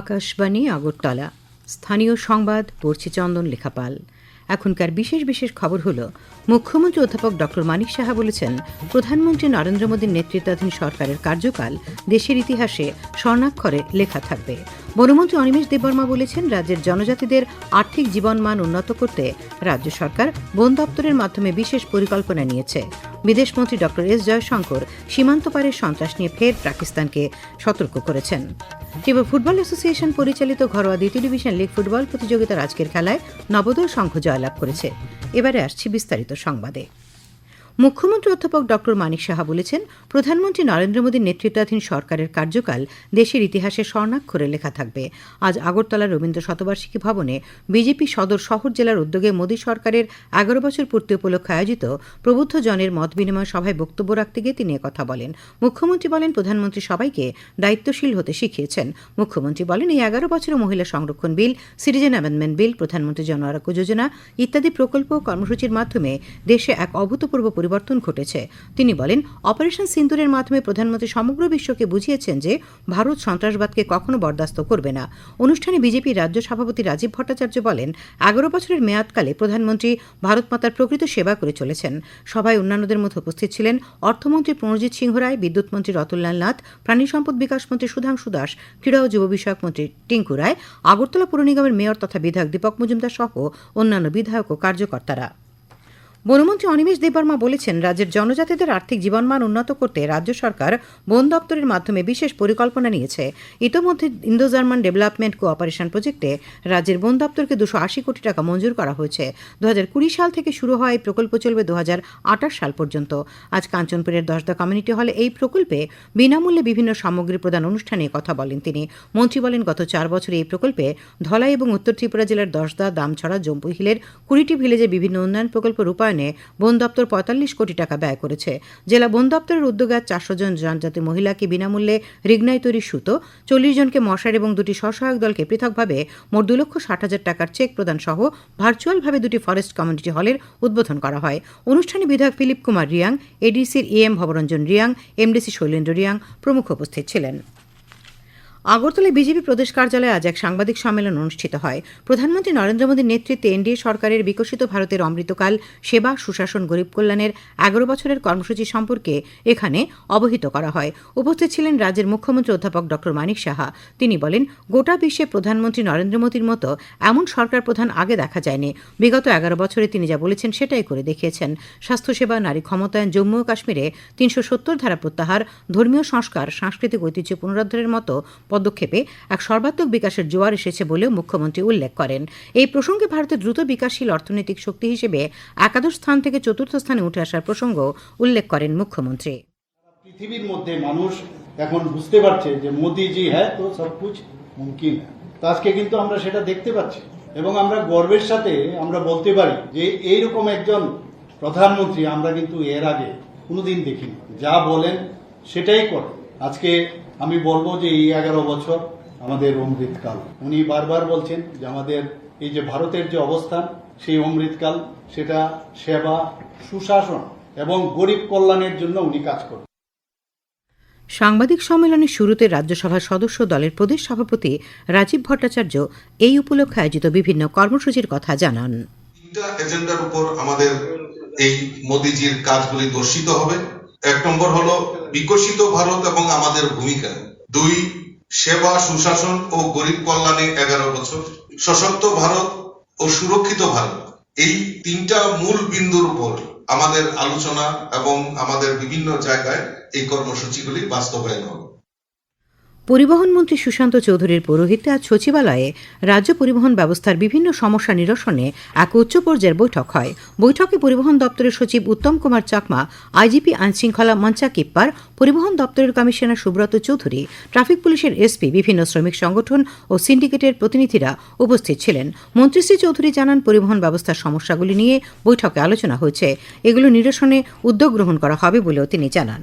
আকাশবাণী, আগরতলা। স্থানীয় সংবাদ পড়ছে চন্দন, লেখাপাল। এখনকার বিশেষ বিশেষ খবর হল, মুখ্যমন্ত্রী অধ্যাপক ডক্টর মানিক সাহা বলেছেন, প্রধানমন্ত্রী নরেন্দ্র মোদীর নেতৃত্বাধীন সরকারের কার্যকাল দেশের ইতিহাসে স্বর্ণাক্ষরে লেখা থাকবে। বনমন্ত্রী অনিমেষ দেববর্মা বলেছেন, রাজ্যের জনজাতিদের আর্থিক জীবনমান উন্নত করতে রাজ্য সরকার বন দপ্তরের মাধ্যমে বিশেষ পরিকল্পনা নিয়েছে। বিদেশমন্ত্রী ডক্টর এস জয়শঙ্কর সীমান্ত পারের সন্ত্রাস নিয়ে ফের পাকিস্তানকে সতর্ক করেছেন। ত্রিপুরা ফুটবল অ্যাসোসিয়েশন পরিচালিত ঘরোয়া দ্বিতীয় ডিভিশন লিগ ফুটবল প্রতিযোগিতার আজকের খেলায় নবোদয় সংঘ জয়লাভ করেছে। এবারে আসছি বিস্তারিত সংবাদে। মুখ্যমন্ত্রী অধ্যাপক ডক্টর মানিক সাহা বলেছেন, প্রধানমন্ত্রী নরেন্দ্র মোদীর নেতৃত্বাধীন সরকারের কার্যকাল দেশের ইতিহাসে স্বর্ণাক্ষরে লেখা থাকবে। আজ আগরতলা রবীন্দ্র শতবার্ষিকী ভবনে বিজেপি সদর শহর জেলার উদ্যোগে মোদী সরকারের এগারো বছর পূর্তি উপলক্ষে আয়োজিত প্রবুদ্ধ জনের মত বিনিময় সভায় বক্তব্য রাখতে গিয়ে তিনি কথা বলেন। মুখ্যমন্ত্রী বলেন, প্রধানমন্ত্রী সবাইকে দায়িত্বশীল হতে শিখিয়েছেন। মুখ্যমন্ত্রী বলেন, এই এগারো বছরে মহিলা সংরক্ষণ বিল, সিটিজেন অ্যামেন্ডমেন্ট বিল, প্রধানমন্ত্রী জন আরোগ্য যোজনা ইত্যাদি প্রকল্প ও কর্মসূচির মাধ্যমে দেশে এক অভূতপূর্ব পরিবর্তন ঘটেছে। তিনি বলেন, অপারেশন সিন্দুরের মাধ্যমে প্রধানমন্ত্রী সমগ্র বিশ্বকে বুঝিয়েছেন যে ভারত সন্ত্রাসবাদকে কখনো বরদাস্ত করবে না। অনুষ্ঠানে বিজেপি রাজ্য সভাপতি রাজীব ভট্টাচার্য বলেন, এগারো বছরের মেয়াদকালে প্রধানমন্ত্রী ভারত মাতার প্রকৃত সেবা করে চলেছেন। সভায় অন্যান্যদের মধ্যে উপস্থিত ছিলেন অর্থমন্ত্রী প্রণজিৎ সিংহ রায়, বিদ্যুৎ মন্ত্রী রতনলাল নাথ, প্রাণী সম্পদ বিকাশ মন্ত্রী সুধাংশু দাস, ক্রীড়া ও যুব বিষয়ক মন্ত্রী টিঙ্কু রায়, আগরতলা পুর নিগমের মেয়র তথা বিধায়ক দীপক মজুমদার সহ অন্যান্য বিধায়ক ও কার্যকর্তারা। বনমন্ত্রী অনিমেষ দেববর্মা বলেছেন, রাজ্যের জনজাতিদের আর্থিক জীবনমান উন্নত করতে রাজ্য সরকার বন দপ্তরের মাধ্যমে বিশেষ পরিকল্পনা নিয়েছে। ইতোমধ্যে ইন্দো জার্মান ডেভেলপমেন্ট কোঅপারেশন প্রজেক্টে রাজ্যের বন দপ্তরকে দুশো আশি কোটি টাকা মঞ্জুর করা হয়েছে। দু কুড়ি সাল থেকে শুরু হওয়া এই প্রকল্প চলবে দু আঠাশ সাল পর্যন্ত। আজ কাঞ্চনপুরের দশদা কমিউনিটি হলে এই প্রকল্পে বিনামূল্যে বিভিন্ন সামগ্রী প্রদান অনুষ্ঠানে কথা বলেন তিনি। মন্ত্রী বলেন, গত চার বছরে এই প্রকল্পে ধলাই এবং উত্তর ত্রিপুরা জেলার দশদা, দামছড়া জম্পু হিলের কুড়িটি ভিলেজে বিভিন্ন উন্নয়ন প্রকল্প রূপায়ণ উন্নয়নে বন দপ্তর পঁয়তাল্লিশ কোটি টাকা ব্যয় করেছে। জেলা বন দপ্তরের উদ্যোগে আজ চারশো জন জনজাতি মহিলাকে বিনামূল্যে রিগনাই তৈরি সুতো, চল্লিশ জনকে মশার এবং দুটি স্বসহায়ক দলকে পৃথকভাবে মোট দু লক্ষ ষাট হাজার টাকার চেক প্রদান সহ ভার্চুয়ালভাবে দুটি ফরেস্ট কমিউনিটি হলের উদ্বোধন করা হয়। অনুষ্ঠানে বিধায়ক Philip Kumar Reang, এডিসির A M Bhabaranjan Riang, MDC Shailendra Riang প্রমুখ উপস্থিত ছিলেন। আগরতলায় বিজেপি প্রদেশ কার্যালয়ে আজ এক সাংবাদিক সম্মেলন অনুষ্ঠিত হয়। প্রধানমন্ত্রী নরেন্দ্র মোদীর নেতৃত্বে এনডিএ সরকারের বিকশিত ভারতের অমৃতকাল, সেবা, সুশাসন, গরিব কল্যাণের এগারো বছরের কর্মসূচি সম্পর্কে এখানে অবহিত করা হয়। উপস্থিত ছিলেন রাজ্যের মুখ্যমন্ত্রী অধ্যাপক ড. মানিক সাহা। তিনি বলেন, গোটা বিশ্বে প্রধানমন্ত্রী নরেন্দ্র মোদীর মতো এমন সরকার প্রধান আগে দেখা যায়নি। বিগত এগারো বছরে তিনি যা বলেছেন সেটাই করে দেখিয়েছেন। স্বাস্থ্যসেবা, নারী ক্ষমতায়ন, জম্মু ও কাশ্মীরে তিনশো সত্তর ধারা প্রত্যাহার, ধর্মীয় সংস্কার, সাংস্কৃতিক ঐতিহ্য পুনরুদ্ধারের মতো পদক্ষেপে এক সর্বাত্মক বিকাশের জোয়ার এসেছে বলেও মুখ্যমন্ত্রী উল্লেখ করেন। এই প্রসঙ্গে ভারতের দ্রুত বিকাশশীল অর্থনৈতিক শক্তি হিসেবে একাদশ স্থান থেকে চতুর্থ স্থানে উঠে আসার প্রসঙ্গ উল্লেখ করেন মুখ্যমন্ত্রী। পৃথিবীর মধ্যে মানুষ এখন বুঝতে পারছে যে মোদিজি হ্যাঁ তো সব কুছ মুমকিন। তো আজকে কিন্তু আমরা সেটা দেখতে পাচ্ছি এবং আমরা গর্বের সাথে আমরা বলতে পারি যে এইরকম একজন প্রধানমন্ত্রী আমরা কিন্তু এর আগে কোনোদিন দেখিনি। যা বলেন সেটাই করেন। আজকে আমি বলব যে এই এগারো বছর আমাদের অমৃতকাল উনি বারবার বলছেন যে আমাদের এই যে ভারতের যে অবস্থান সেই অমৃতকাল সেটা সেবা সুশাসন এবং গরিব কল্যাণের জন্য উনি কাজ করবেন সাংবাদিক সম্মেলনের শুরুতে রাজ্যসভার সদস্য দলের প্রদেশ সভাপতি রাজীব ভট্টাচার্য এই উপলক্ষে আয়োজিত বিভিন্ন কর্মসূচির কথা জানান। তিনটা এজেন্ডার উপর আমাদের এই মোদিজির কাজগুলি দর্শিত হবে। এক নম্বর হলো বিকশিত ভারত এবং আমাদের ভূমিকা। দুই, সেবা, সুশাসন ও গরিব কল্যাণে এগারো বছর। সশক্ত ভারত ও সুরক্ষিত ভারত। এই তিনটা মূল বিন্দুর উপর আমাদের আলোচনা এবং আমাদের বিভিন্ন জায়গায় এই কর্মসূচিগুলি বাস্তবায়ন হবে। পরিবহন মন্ত্রী সুশান্ত চৌধুরীর পৌরোহিত্যে আজ সচিবালয়ে রাজ্য পরিবহন ব্যবস্থার বিভিন্ন সমস্যা নিরসনে এক উচ্চ পর্যায়ের বৈঠক হয়। বৈঠকে পরিবহন দপ্তরের সচিব উত্তম কুমার চাকমা, আইজিপি আইনশৃঙ্খলা মঞ্চা কিপ্পার, পরিবহন দপ্তরের commissioner Subrata Chowdhury, traffic police SP বিভিন্ন শ্রমিক সংগঠন ও সিন্ডিকেটের প্রতিনিধিরা উপস্থিত ছিলেন। মন্ত্রী শ্রী চৌধুরী জানান, পরিবহন ব্যবস্থার সমস্যাগুলি নিয়ে বৈঠকে আলোচনা হয়েছে। এগুলো নিরসনে উদ্যোগ গ্রহণ করা হবে বলেও তিনি জানান।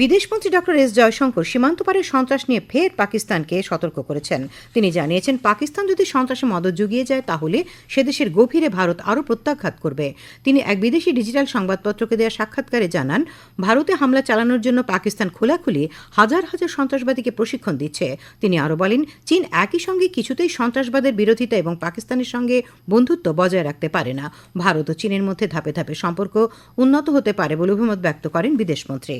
বিদেশমন্ত্রী ডক্টর এস জয়শঙ্কর সীমান্ত পারের সন্ত্রাস নিয়ে ফের পাকিস্তানকে সতর্ক করেছেন। তিনি জানিয়েছেন, পাকিস্তান যদি সন্ত্রাসে মদত জুগিয়ে যায়, তাহলে সে দেশের গভীরে ভারত আরও প্রত্যাঘাত করবে। তিনি এক বিদেশি ডিজিটাল সংবাদপত্রকে দেওয়া সাক্ষাৎকারে জানান, ভারতে হামলা চালানোর জন্য পাকিস্তান খোলাখুলি হাজার হাজার সন্ত্রাসবাদীকে প্রশিক্ষণ দিচ্ছে। তিনি আরও বলেন, চীন একই সঙ্গে কিছুতেই সন্ত্রাসবাদের বিরোধিতা এবং পাকিস্তানের সঙ্গে বন্ধুত্ব বজায় রাখতে পারে না। ভারত ও চীনের মধ্যে ধাপে ধাপে সম্পর্ক উন্নত হতে পারে বলে অভিমত ব্যক্ত করেন বিদেশমন্ত্রী।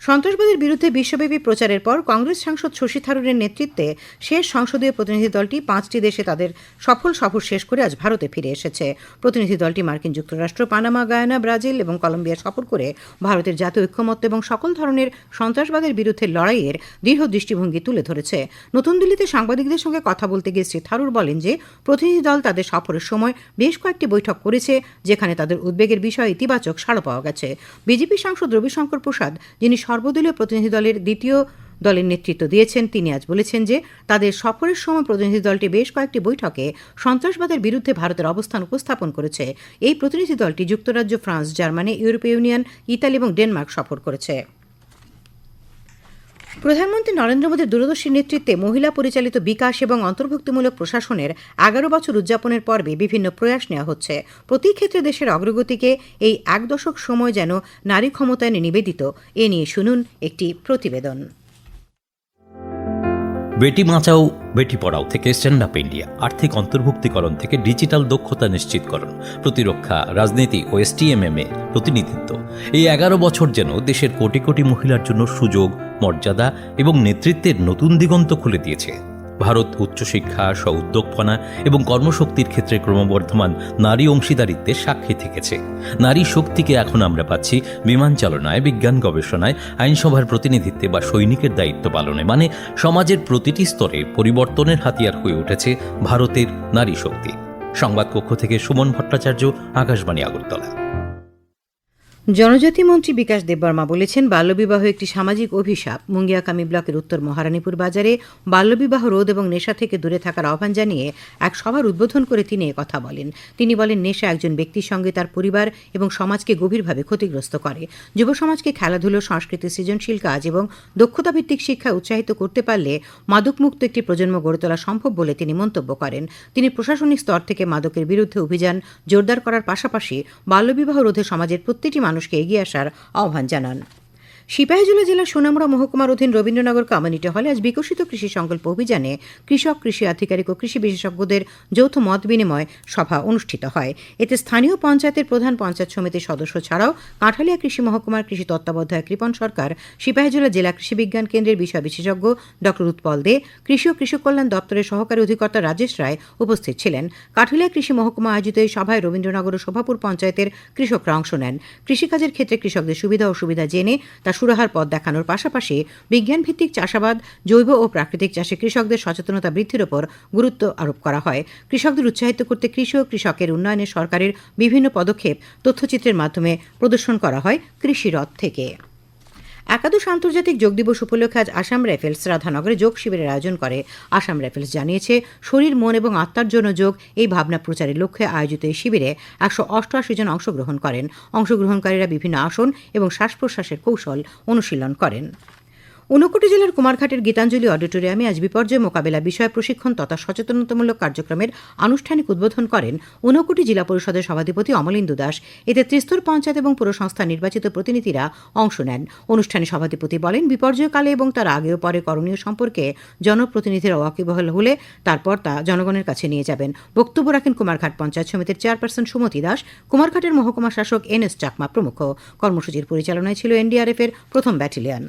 সন্ত্রাসবাদের বিরুদ্ধে বিশ্বব্যাপী প্রচারের পর কংগ্রেস সাংসদ শশী থারুরের নেতৃত্বে শেষ সংসদীয় প্রতিনিধি দলটি পাঁচটি দেশে তাদের সফল সফর শেষ করে আজ ভারতে ফিরে এসেছে। প্রতিনিধি দলটি মার্কিন যুক্তরাষ্ট্র, পানামা, গায়ানা, ব্রাজিল এবং কলম্বিয়া সফর করে ভারতের জাতীয় ঐক্যমত্য এবং সকল ধরনের সন্ত্রাসবাদের বিরুদ্ধে লড়াইয়ের দৃঢ় দৃষ্টিভঙ্গি তুলে ধরেছে। নতুন দিল্লিতে সাংবাদিকদের সঙ্গে কথা বলতে গিয়ে শ্রী থারুর বলেন যে, প্রতিনিধি দল তাদের সফরের সময় বেশ কয়েকটি বৈঠক করেছে, যেখানে তাদের উদ্বেগের বিষয়ে ইতিবাচক সাড়া পাওয়া গেছে। বিজেপি সাংসদ রবিশঙ্কর প্রসাদ, যিনি সর্বদলীয় প্রতিনিধি দলের দ্বিতীয় দলের নেতৃত্ব দিয়েছেন। তিনি আজ বলেছেন যে, তাদের সফরের সময় প্রতিনিধি দলটি বেশ কয়েকটি বৈঠকে সন্ত্রাসবাদের বিরুদ্ধে ভারতের অবস্থান উপস্থাপন করেছে। এই প্রতিনিধি দলটি যুক্তরাজ্য, ফ্রান্স, জার্মানি, ইউরোপীয় ইউনিয়ন, ইতালি এবং ডেনমার্ক সফর করেছে। প্রধানমন্ত্রী নরেন্দ্র মোদীর দূরদর্শী নেতৃত্বে মহিলা পরিচালিত বিকাশ এবং অন্তর্ভুক্তিমূলক প্রশাসনের এগারো বছর উদযাপনের পর্বে বিভিন্ন প্রয়াস নেওয়া হচ্ছে। প্রতি ক্ষেত্রে দেশের অগ্রগতিকে এই এক দশক সময় যেন নারী ক্ষমতায়নে নিবেদিত, এ নিয়ে শুনুন একটি প্রতিবেদন। বেটি বাঁচাও, বেটি পড়াও থেকে স্ট্যান্ড আপ ইন্ডিয়া আর্থিক অন্তর্ভুক্তিকরণ থেকে ডিজিটাল দক্ষতা নিশ্চিতকরণ, প্রতিরক্ষা, রাজনীতি ও এসটিএমএম এ প্রতিনিধিত্ব। এই এগারো বছর যেন দেশের কোটি কোটি মহিলার জন্য সুযোগ, মর্যাদা এবং নেতৃত্বের নতুন দিগন্ত খুলে দিয়েছে। ভারত উচ্চশিক্ষা স্ব উদ্যোগপনা এবং কর্মশক্তির ক্ষেত্রে ক্রমবর্ধমান নারী অংশীদারিত্বের সাক্ষী থেকেছে। নারী শক্তিকে এখন আমরা পাচ্ছি বিমান চালনায়, বিজ্ঞান গবেষণায়, আইনসভার প্রতিনিধিত্বে বা সৈনিকের দায়িত্ব পালনে। মানে সমাজের প্রতিটি স্তরে পরিবর্তনের হাতিয়ার হয়ে উঠেছে ভারতের নারী শক্তি। সংবাদ কক্ষ থেকে সুমন ভট্টাচার্য, আকাশবাণী আগরতলা। জনজাতি মন্ত্রী বিকাশ দেববর্মা বলেছেন, বাল্যবিবাহ একটি সামাজিক অভিশাপ। মুঙ্গিয়াকামি ব্লকের উত্তর মহারানীপুর বাজারে বাল্যবিবাহ রোধ এবং নেশা থেকে দূরে থাকার আহ্বান জানিয়ে এক সভার উদ্বোধন করে তিনি কথা বলেন। তিনি বলেন, নেশা একজন ব্যক্তির সঙ্গে তার পরিবার এবং সমাজকে গভীরভাবে ক্ষতিগ্রস্ত করে। যুব সমাজকে খেলাধুলো, সংস্কৃতি সৃজনশীল কাজ এবং দক্ষতা ভিত্তিক শিক্ষা উৎসাহিত করতে পারলে মাদকমুক্ত একটি প্রজন্ম গড়ে তোলা সম্ভব বলে তিনি মন্তব্য করেন। তিনি প্রশাসনিক স্তর থেকে মাদকের বিরুদ্ধে অভিযান জোরদার করার পাশাপাশি বাল্যবিবাহ রোধে সমাজের প্রতিটি মানুষকে এগিয়ে আসার আহ্বান জানান। সিপাহীজলা জেলার সোনামুড়া মহকুমার অধীন রবীন্দ্রনগর কমিউনিটি হলে আজ বিকশিত কৃষি সংকল্প অভিযানে কৃষক, কৃষি আধিকারিক ও কৃষি বিশেষজ্ঞদের যৌথ মত বিনিময় সভা অনুষ্ঠিত হয়। এতে স্থানীয় পঞ্চায়েতের প্রধান পঞ্চায়েত সমিতির সদস্য ছাড়াও কাঁঠালিয়া কৃষি মহকুমার কৃষি তত্ত্বাবধায়ক কৃপন সরকার, সিপাহীজলা জেলা কৃষি বিজ্ঞান কেন্দ্রের বিষয় বিশেষজ্ঞ ড উৎপল দে, কৃষি ও কৃষক কল্যাণ দপ্তরের সহকারী অধিকর্তা রাজেশ রায় উপস্থিত ছিলেন। কাঠুলিয়া কৃষি মহকুমা আয়োজিত এই সভায় রবীন্দ্রনগর ও শোভাপুর পঞ্চায়েতের কৃষকরা অংশ নেন। কৃষিকাজের ক্ষেত্রে কৃষকদের সুবিধা অসুবিধা জেনে তা সুরাহার পথ দেখানোর পাশাপাশি বিজ্ঞান ভিত্তিক চাষাবাদ, জৈব ও প্রাকৃতিক চাষে কৃষকদের সচেতনতা বৃদ্ধির ওপর গুরুত্ব আরোপ করা হয়। কৃষকদের উৎসাহিত করতে কৃষি ও কৃষকের উন্নয়নে সরকারের বিভিন্ন পদক্ষেপ তথ্যচিত্রের মাধ্যমে প্রদর্শন করা হয় কৃষিরথ থেকে। একাদশ আন্তর্জাতিক যোগ দিবস উপলক্ষে আজ আসাম রাইফেলস রাধানগরে যোগ শিবিরের আয়োজন করে। আসাম রাইফেলস জানিয়েছে, শরীর, মন এবং আত্মার জন্য যোগ এই ভাবনা প্রচারের লক্ষ্যে আয়োজিত এই শিবিরে একশো অষ্টআশি জন অংশগ্রহণ করেন। অংশগ্রহণকারীরা বিভিন্ন আসন এবং শ্বাস প্রশ্বাসের কৌশল অনুশীলন করেন। ঊনকোটি জেলার কুমারঘাটের গীতাঞ্জলি অডিটোরিয়ামে আজ বিপর্যয় মোকাবেলা বিষয় প্রশিক্ষণ তথা সচেতনতামূলক কার্যক্রমের আনুষ্ঠানিক উদ্বোধন করেন ঊনকোটি জেলা পরিষদের সভাধিপতি অমলেন্দু দাস। এতে ত্রিস্তর পঞ্চায়েত এবং পুর সংস্থার নির্বাচিত প্রতিনিধিরা অংশ নেন। অনুষ্ঠানে সভাধিপতি বলেন, বিপর্যয়কালে এবং তার আগে ও পরে করণীয় সম্পর্কে জনপ্রতিনিধিরা ওয়াকিবহাল হলে তারপর তা জনগণের কাছে নিয়ে যাবেন। বক্তব্য রাখেন কুমারঘাট পঞ্চায়েত সমিতির চেয়ারপারসন সুমতি দাস। কুমারঘাটের মহকুমা শাসক এন এস চাকমা প্রমুখ। কর্মসূচির পরিচালনায় ছিল এনডিআরএফ এর প্রথম ব্যাটালিয়ন।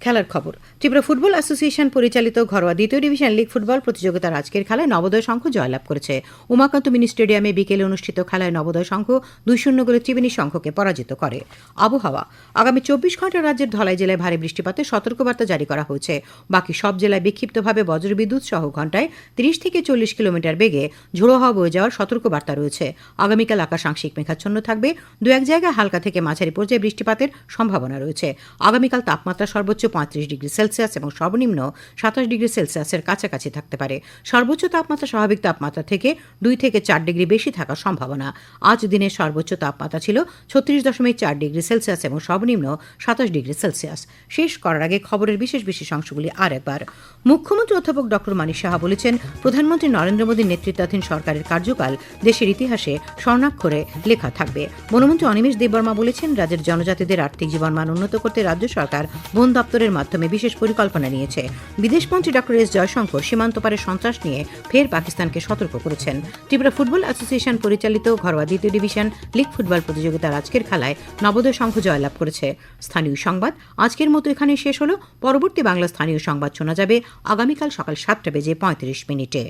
খেলার খবর। ত্রিপুরা ফুটবল অ্যাসোসিয়েশন পরিচালিত ঘরোয়া দ্বিতীয় ডিভিশন লিগ ফুটবল প্রতিযোগিতার আজকের খেলায় নবোদয় সংঘ জয়লাভ করেছে। উমাকান্ত মিনি স্টেডিয়ামে বিকেলে অনুষ্ঠিত খেলায় নবোদয় সংঘ দুই শূন্য গোলে ত্রিবেণী সংঘকে পরাজিত করে। আবহাওয়া। আগামী চব্বিশ ঘণ্টা রাজ্যের ধলাই জেলায় ভারী বৃষ্টিপাতের সতর্কবার্তা জারি করা হয়েছে। বাকি সব জেলায় বিক্ষিপ্তভাবে বজ্রবিদ্যুৎ সহ ঘন্টায় তিরিশ থেকে চল্লিশ কিলোমিটার বেগে ঝোড়ো হাওয়া বয়ে যাওয়ার সতর্কবার্তা রয়েছে। আগামীকাল আকাশ আংশিক মেঘাচ্ছন্ন থাকবে। দু এক জায়গায় হালকা থেকে মাঝারি পর্যায়ে বৃষ্টিপাতের সম্ভাবনা রয়েছে। আগামীকাল তাপমাত্রা সর্বোচ্চ পঁয়ত্রিশ ডিগ্রি সেলসিয়াস এবং সর্বনিম্ন সাতাশ ডিগ্রি সেলসিয়াসের কাছাকাছি থাকতে পারে। সর্বোচ্চ তাপমাত্রা, স্বাভাবিক তাপমাত্রা থেকে দুই থেকে চার ডিগ্রি বেশি থাকার সম্ভাবনা। আজ দিনের সর্বোচ্চ তাপমাত্রা ছিল ছত্রিশ দশমিক চার ডিগ্রি সেলসিয়াস এবং সর্বনিম্ন সাতাশ ডিগ্রি সেলসিয়াস। শেষ করার আগে খবরের বিশেষ বিশেষ অংশগুলি আর একবার। মুখ্যমন্ত্রী অধ্যাপক ডক্টর মানিক সাহা বলেছেন, প্রধানমন্ত্রী নরেন্দ্র মোদীর নেতৃত্বাধীন সরকারের কার্যকাল দেশের ইতিহাসে স্বর্ণাক্ষরে লেখা থাকবে। বনমন্ত্রী অনিমেষ দেববর্মা বলেছেন, রাজ্যের জনজাতিদের আর্থিক জীবনমান উন্নত করতে রাজ্য সরকার বন দপ্তরের মাধ্যমে বিশেষ পরিকল্পনা নিয়েছে। বিদেশমন্ত্রী ডক্টর এস জয়শঙ্কর সীমান্ত পারে সন্ত্রাস নিয়ে ফের পাকিস্তানকে সতর্ক করেছেন। ত্রিপুরা ফুটবল অ্যাসোসিয়েশন পরিচালিত ঘরোয়া দ্বিতীয় ডিভিশন লিগ ফুটবল প্রতিযোগিতার আজকের খেলায় নবোদয় সংঘ জয়লাভ করেছে। স্থানীয় সংবাদ, আজকের মতো এখানে শেষ হলো। পরবর্তী বাংলা স্থানীয় সংবাদ শোনা যাবে আগামীকাল সকাল সাতটা বেজে পঁয়ত্রিশ মিনিটে।